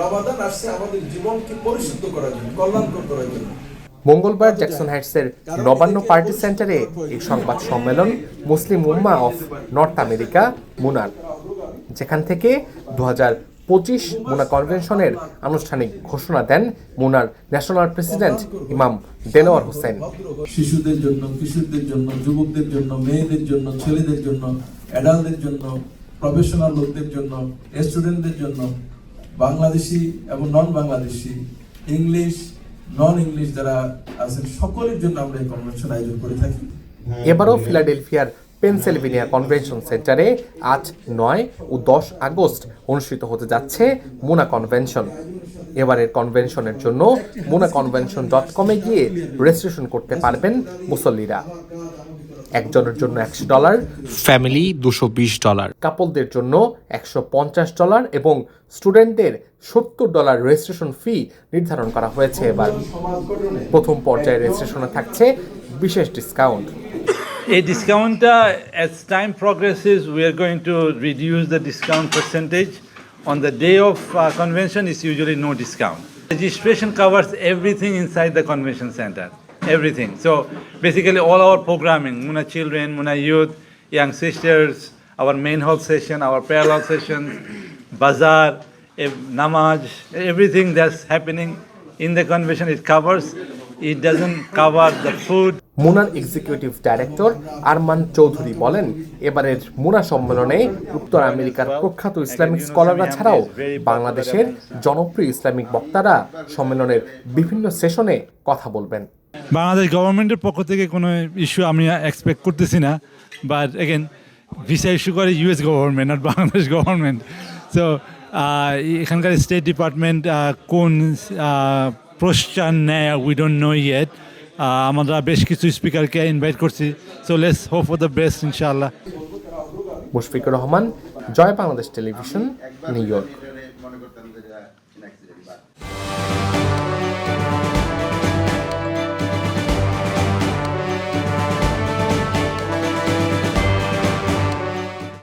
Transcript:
রমাদান আসছে আমাদের জীবনকে পরিশুদ্ধ করার জন্য কল্যাণকর করার জন্য। মঙ্গলবার জ্যাকসন হাইটসের নবান্ন পার্টি সেন্টারে এই সংবাদ সম্মেলন মুসলিম উম্মা অফ নর্থ আমেরিকা মুনার যেখান থেকে দু পঁচিশ মুনা কনভেনশনের আনুষ্ঠানিক ঘোষণা দেন মুনার ন্যাশনাল প্রেসিডেন্ট ইমাম দেলোয়ার হোসেন। শিশুদের জন্য কিশোরদের জন্য যুবকদের জন্য মেয়েদের জন্য ছেলেদের জন্য অ্যাডাল্টদের জন্য প্রফেশনাল লোকদের জন্য স্টুডেন্টদের জন্য বাংলাদেশি এবং non Bangladeshi English non English যারা আছেন সকলের জন্য আমরা এই কনভেনশন আয়োজন করে থাকি। এবারও ফিলাডেলফিয়ার পেনসিলভেনিয়া কনভেনশন সেন্টারে আজ নয় ও দশ আগস্ট অনুষ্ঠিত হতে যাচ্ছে মোনা কনভেনশন এবারের কনভেনশনের জন্য মোনা কনভেনশন ডট কমে গিয়ে রেজিস্ট্রেশন করতে পারবেন মুসল্লিরা। একজনের জন্য একশো ডলার ফ্যামিলি দুশো বিশ ডলার কাপলদের জন্য একশো পঞ্চাশ ডলার এবং স্টুডেন্টদের সত্তর ডলার রেজিস্ট্রেশন ফি নির্ধারণ করা হয়েছে এবার। প্রথম পর্যায়ে রেজিস্ট্রেশনে থাকছে বিশেষ ডিসকাউন্ট এই ডিসকাউন্টটা uh, time time progresses, we are going to reduce the discount percentage. On the day of uh, convention, it's usually no discount. Registration covers everything inside the convention center, everything. So basically, all our programming, Muna children, Muna youth, young sisters, our main hall session, our prayer hall sessions, bazaar, namaz, everything that's happening in the convention, it covers. It doesn't cover the food, মুনার executive director Arman Chowdhury বলেন এবারের মুনা সম্মেলনে উত্তর আমেরিকার প্রখ্যাত Islamic স্কলাররা ছাড়াও বাংলাদেশের জনপ্রিয় ইসলামিক বক্তারা সম্মেলনের বিভিন্ন সেশনে কথা বলবেন। বাংলাদেশ গভর্নমেন্টের পক্ষ থেকে কোনো ইস্যু আমি এক্সপেক্ট করতেছি না বাট এগেন ভিসা ইস্যু করে ইউএস গভর্নমেন্ট আর বাংলাদেশ গভর্নমেন্ট সো এখানকার স্টেট ডিপার্টমেন্ট কোন প্রস্থান নেয় উই ডোন্ট নো ইয়েট আমরা বেশ কিছু স্পিকারকে ইনভাইট করছি। So let's hope for the best ইনশাআল্লাহ Mushfiqur Rahman, Joy Bangladesh television, New York.